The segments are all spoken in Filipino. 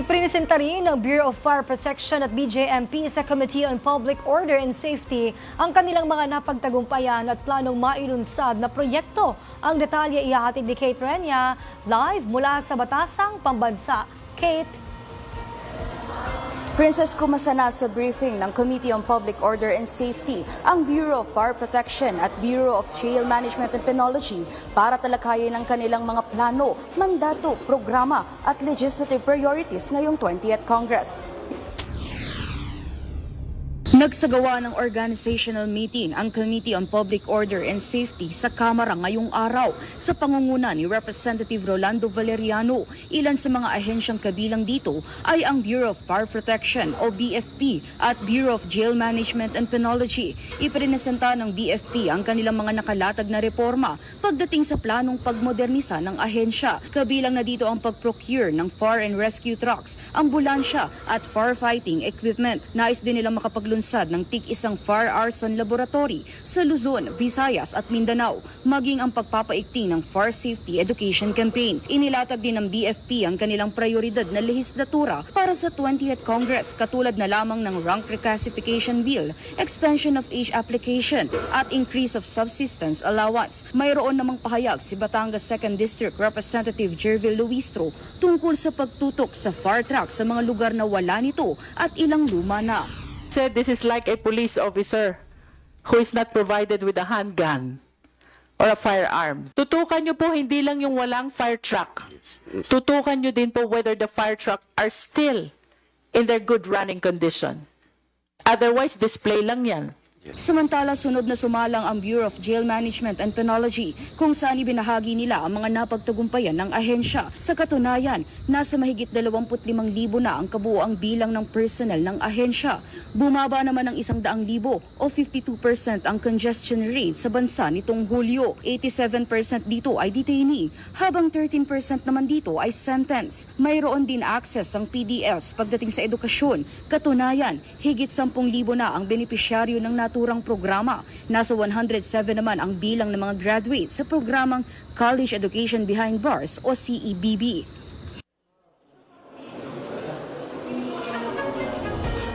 Iprinisenta rin ng Bureau of Fire Protection at BJMP sa Committee on Public Order and Safety ang kanilang mga napagtagumpayan at planong mailunsad na proyekto. Ang detalye ihahatid ni Kate Renya live mula sa Batasang Pambansa. Kate, Princess Kumasana sa briefing ng Committee on Public Order and Safety, ang Bureau of Fire Protection at Bureau of Jail Management and Penology para talakayin ang kanilang mga plano, mandato, programa at legislative priorities ngayong 20th Congress. Nagsagawa ng organizational meeting ang Committee on Public Order and Safety sa Kamara ngayong araw sa pangunguna ni Representative Rolando Valeriano. Ilan sa mga ahensyang kabilang dito ay ang Bureau of Fire Protection o BFP at Bureau of Jail Management and Penology. Iprinesenta ng BFP ang kanilang mga nakalatag na reforma pagdating sa planong pagmodernisa ng ahensya. Kabilang na dito ang pag-procure ng fire and rescue trucks, ambulansya at firefighting equipment. Nais din nilang makapaglunsad ng tig isang fire arson laboratory sa Luzon, Visayas at Mindanao, maging ang pagpapaikting ng fire safety education campaign. Inilatag din ng BFP ang kanilang prioridad na lehislatura para sa 20th Congress katulad na lamang ng rank reclassification bill, extension of age application at increase of subsistence allowance. Mayroon namang pahayag si Batangas 2nd District Representative Jervil Luistro tungkol sa pagtutok sa fire truck sa mga lugar na wala nito at ilang luma na. Said this is like a police officer who is not provided with a handgun or a firearm. Tutukan nyo po hindi lang yung walang fire truck. Tutukan nyo din po whether the fire truck are still in their good running condition. Otherwise, display lang yan. Samantala, sunod na sumalang ang Bureau of Jail Management and Penology kung saan ibinahagi nila ang mga napagtagumpayan ng ahensya. Sa katunayan, nasa mahigit 25,000 na ang kabuoang bilang ng personnel ng ahensya. Bumaba naman ng 100,000 o 52% ang congestion rate sa bansa nitong Hulyo. 87% dito ay detainee, habang 13% naman dito ay sentence. Mayroon din access ang PDLs pagdating sa edukasyon. Katunayan, higit 10,000 na ang benepisyaryo ng naturang programa. Nasa 107 naman ang bilang ng mga graduate sa programang College Education Behind Bars o CEBB.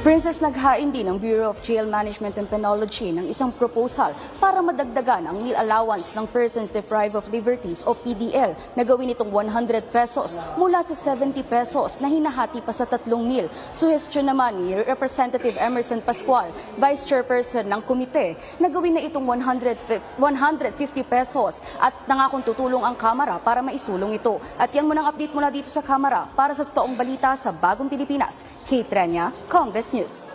Princess, naghain din ng Bureau of Jail Management and Penology ng isang proposal para madagdagan ang meal allowance ng Persons Deprived of Liberties o PDL na gawin itong 100 pesos mula sa 70 pesos na hinahati pa sa tatlong meal. Suhestyon naman ni Representative Emerson Pascual, Vice Chairperson ng komite, na gawin na itong 100, 150 pesos at nangakong tutulong ang Kamara para maisulong ito. At yan muna ang update mula dito sa Kamara para sa totoong balita sa Bagong Pilipinas. Kate Renya, Congress business